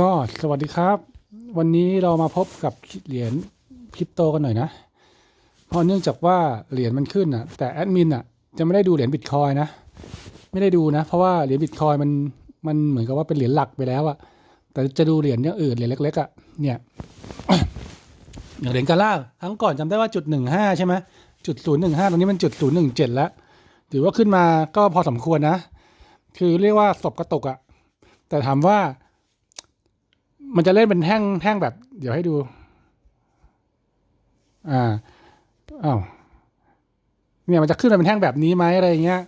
ก็สวัสดีครับ วันนี้เรามาพบกับเหรียญคริปโตกันหน่อยนะ เพราะเนื่องจากว่าเหรียญมันขึ้นอะ แต่แอดมินอะจะไม่ได้ดูเหรียญบิตคอยนะ ไม่ได้ดูนะ เพราะว่าเหรียญบิตคอยมันมันเหมือนกับว่าเป็นเหรียญหลักไปแล้วอะ แต่จะดูเหรียญอย่างอื่นเหรียญเล็กๆอะ เนี่ย อย่างเหรียญกาล่าครั้งก่อนจำได้ว่าจุดหนึ่งห้าใช่ไหมจุดศูนย์หนึ่งห้าตรงนี้มันจุดศูนย์หนึ่งเจ็ดแล้ว ถือว่าขึ้นมาก็พอสมควรนะ คือเรียกว่าศพกระตุกอะ แต่ถามว่า มันจะเล่นเป็นแท่งแท่งแบบ เดี๋ยวให้ดู อ่าอ้าวเนี่ยมันจะขึ้นมาเป็นแท่งแบบนี้ไหมอะไรเงี้ย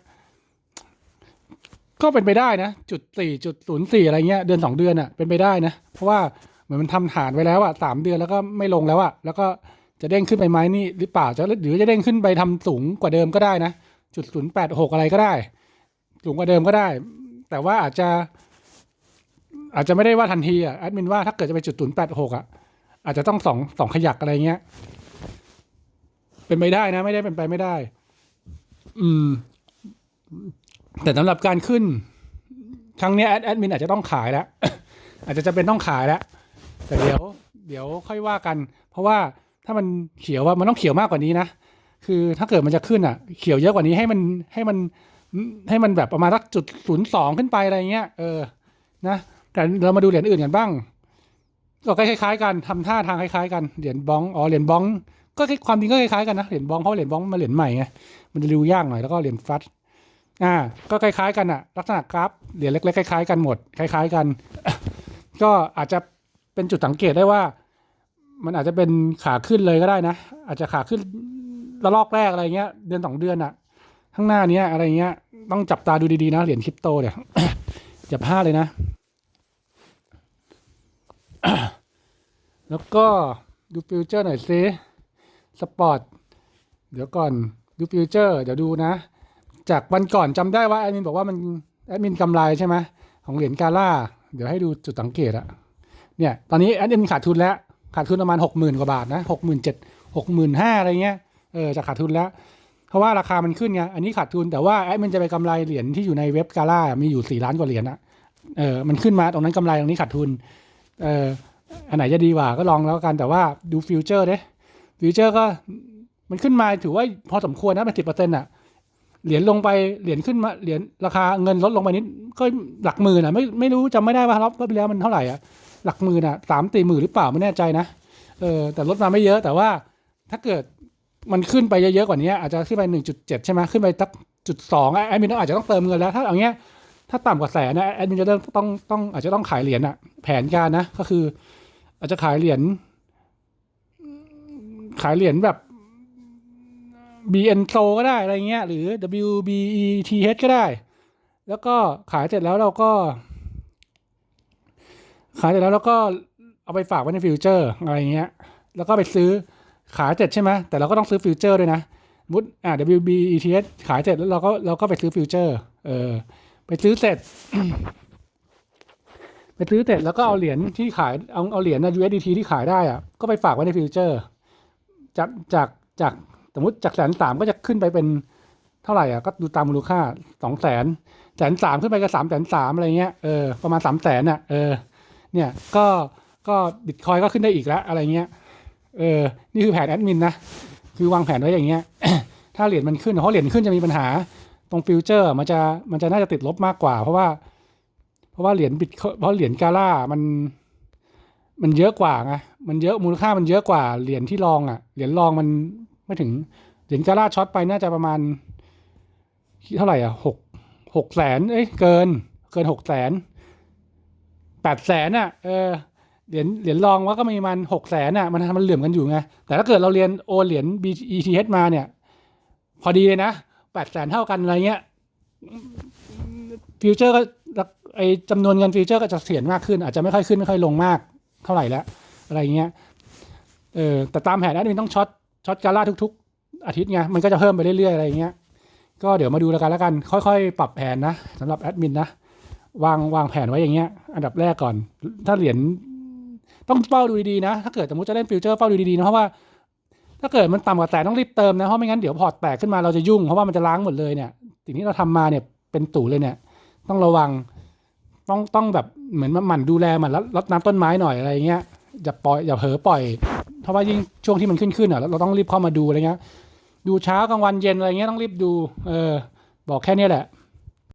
ก็เป็นไปได้นะจุดสี่จุดศูนย์สี่อะไรเงี้ยเดือนสองเดือนอะ่ะเป็นไปได้นะเพราะว่าเหมือนมันทำฐานไว้แล้วอะ่ะสามเดือนแล้วก็ไม่ลงแล้วอะ่ะแล้วก็จะเด้งขึ้นไปไหมนี่หรือเปล่าจะหรือจะเด้งขึ้นไปทำสูงกว่าเดิมก็ได้นะจุดศูนย์แปดหกอะไรก็ได้ สูงกว่าเดิมก็ได้ แต่ว่าอาจจะ อาจจะไม่ได้ว่าทันทีอะแอดมินว่าถ้าเกิดจะไปจุดศูนย์แปดหกอะอาจจะต้องสองสองขยักอะไรเงี้ย เป็นไปได้นะ ไม่ได้เป็นไปไม่ได้ อืม แต่สำหรับการขึ้น ครั้งนี้แอดแอดมินอาจจะต้องขายแล้ว อาจจะจะเป็นต้องขายแล้ว แต่เดี๋ยว เดี๋ยวค่อยว่ากัน เพราะว่าถ้ามันเขียวว่ามันต้องเขียวมากกว่านี้นะ คือถ้าเกิดมันจะขึ้นอะ เขียวเยอะกว่านี้ให้มันให้มันให้มันแบบประมาณสักจุดศูนย์สองขึ้นไปอะไรเงี้ย เออ นะ แต่เรามาดูเหรียญอื่นกันบ้าง ก็คล้ายๆกันทำท่าทางคล้ายๆกันเหรียญบ้องอ๋อเหรียญบ้อง ก็ความจริงก็คล้ายๆกันนะเหรียญบ้องเพราะเหรียญบ้องมันเหรียญใหม่ไงมันจะดูยากหน่อยแล้วก็เหรียญฟัดอ่า ก็คล้ายๆกันอะลักษณะกราฟเหรียญเล็กๆคล้ายๆกันหมดคล้าย ๆกัน ก็อาจจะเป็นจุดสังเกตได้ว่า มันอาจจะเป็นขาขึ้นเลยก็ได้นะ อาจจะขาขึ้นระลอกแรกอะไรเงี้ย เดือนสองเดือนอะข้างหน้านี้อะไรเงี้ย ต้องจับตาดูดีๆนะเหรียญคริปโตเนี่ยจับผ้าเลยนะ แล้วก็ดูฟิวเจอร์หน่อยซิสปอร์ตเดี๋ยวก่อนดูฟิวเจอร์เดี๋ยวดูนะ จากวันก่อนจำได้ว่าแอดมินบอกว่ามันแอดมินกำไรใช่ไหมของเหรียญกาล่า เดี๋ยวให้ดูจุดสังเกตอะเนี่ยตอนนี้แอดมินขาดทุนแล้ว ขาดทุนประมาณหกหมื่นกว่าบาทนะหกหมื่นเจ็ดหกหมื่นห้าอะไรเงี้ยเออจะขาดทุนแล้ว เพราะว่าราคามันขึ้นไงอันนี้ขาดทุนแต่ว่าแอดมินจะไปกำไรเหรียญที่อยู่ในเว็บกาล่ามีอยู่สี่ล้านกว่าเหรียญอะเออมันขึ้นมาตรงนั้นกำไรตรงนี้ขาดทุน เอออันไหนจะดีกว่าก็ลองแล้วกันแต่ว่าดูฟิวเจอร์เด้ฟิวเจอร์ก็มันขึ้นมาถือว่าพอสมควรนะเป็นสิบเปอร์เซ็นต์อะเหรียญลงไปเหรียญขึ้นมาเหรียญราคาเงินลดลงไปนิดก็หลักหมื่นอะไม่ไม่รู้จำไม่ได้ว่ารอบรอบที่แล้วมันเท่าไหร่อะหลักหมื่นอะสามตีหมื่นหรือเปล่าไม่แน่ใจนะเออแต่ลดมาไม่เยอะแต่ว่าถ้าเกิดมันขึ้นไปเยอะๆกว่านี้อาจจะขึ้นไปหนึ่งจุดเจ็ดใช่ไหมขึ้นไปสักจุดสองแอดมินต้องอาจจะต้องเติมเงินแล้ว ถ้าอย่างเงี้ย ถ้าต่ำกว่าแสนนะแอดมินจะเริ่มต้องต้องอาจจะต้องขายเหรียญอะแผนการนะก็คือ อาจจะขายเหรียญขายเหรียญแบบ BN s o ก็ได้อะไรเงี้ย หรือ WBETH ก็ได้ แล้วก็ขายเสร็จแล้วเราก็ ขายเสร็จแล้วเราก็เอาไปฝากไว้ในฟิวเจอร์อะไรเงี้ย แล้วก็ไปซื้อขายเสร็จใช่ไหมแต่เราก็ต้องซื้อฟิวเจอร์ด้วยนะมุดอ่า WBETH ขายเสร็จแล้วเราก็เราก็ไปซื้อฟิวเจอร์ เออ ไปซื้อเสร็จ ไปซื้อเสร็จแล้วก็เอาเหรียญที่ขายเอาเอาเหรียญนะ USDT ที่ขายได้อะก็ไปฝากไว้ในฟิวเจอร์จากจากจากสมมติจากแสนสามก็จะขึ้นไปเป็นเท่าไหร่อะก็ดูตามมูลค่าสองแสนแสนสามขึ้นไปก็สามแสนสามอะไรเงี้ยเออประมาณสามแสนอะเออเนี่ยก็ก็บิตคอยก็ขึ้นได้อีกแล้วอะไรเงี้ยเออนี่คือแผนแอดมินนะคือวางแผนไว้อย่างเงี้ยถ้าเหรียญมันขึ้นเพราะเหรียญขึ้นจะมีปัญหา ตรงฟิวเจอร์มันจะมันจะน่าจะติดลบมากกว่า เพราะว่า เพราะว่าเหรียญบิตเพราะเหรียญกาล่ามัน มันเยอะกว่าไงมันเยอะมูลค่ามันเยอะกว่าเหรียญที่รองอะเหรียญรองมันไม่ถึงเหรียญกาล่าช็อตไปน่าจะประมาณเท่าไหร่อะหกหกแสนเอ้ยเกิน เกินหกแสนแปดแสนอะเออเหรียญเหรียญรองว่าก็มีมันหกแสนอะมันมันเหลื่อมกันอยู่ไงแต่ถ้าเกิดเราเรียนโอเหรียญ BETH มาเนี่ย พอดีเลยนะ แปดแสนเท่ากันอะไรเงี้ยฟิวเจอร์ก็ไอจำนวนเงินฟิวเจอร์ก็จะเสียนมากขึ้น อาจจะไม่ค่อยขึ้นไม่ค่อยลงมากเท่าไหร่แล้ว อะไรเงี้ยเออแต่ตามแผนแอดมินต้องช็อตช็อตการ่าทุก ๆ อาทิตย์ไงมันก็จะเพิ่มไปเรื่อยๆอะไรเงี้ยก็เดี๋ยวมาดูแล้วกันแล้วกัน ค่อยๆ ปรับแผนนะสำหรับแอดมินนะวางวางแผนไว้อย่างเงี้ย อันดับแรกก่อน ถ้าเหรียญต้องเฝ้าดูดีๆนะ ถ้าเกิดสมมติจะเล่นฟิวเจอร์เฝ้าดูดีๆนะเพราะว่า ถ้าเกิดมันต่ำกว่าแสนต้องรีบเติมนะ เพราะไม่งั้นเดี๋ยวพอร์ตแตกขึ้นมาเราจะยุ่ง เพราะว่ามันจะล้างหมดเลยเนี่ย สิ่งที่เราทำมาเนี่ยเป็นตู่เลยเนี่ย ต้องระวัง ต้องต้องแบบเหมือนมาหมั่นดูแลมันรดน้ำต้นไม้หน่อยอะไรเงี้ย อย่าปล่อยอย่าเผลอปล่อย เพราะว่ายิ่งช่วงที่มันขึ้นขึ้นอะเราต้องรีบเข้ามาดูอะไรเงี้ย ดูเช้ากลางวันเย็นอะไรเงี้ยต้องรีบดู เออ บอกแค่นี้แหละ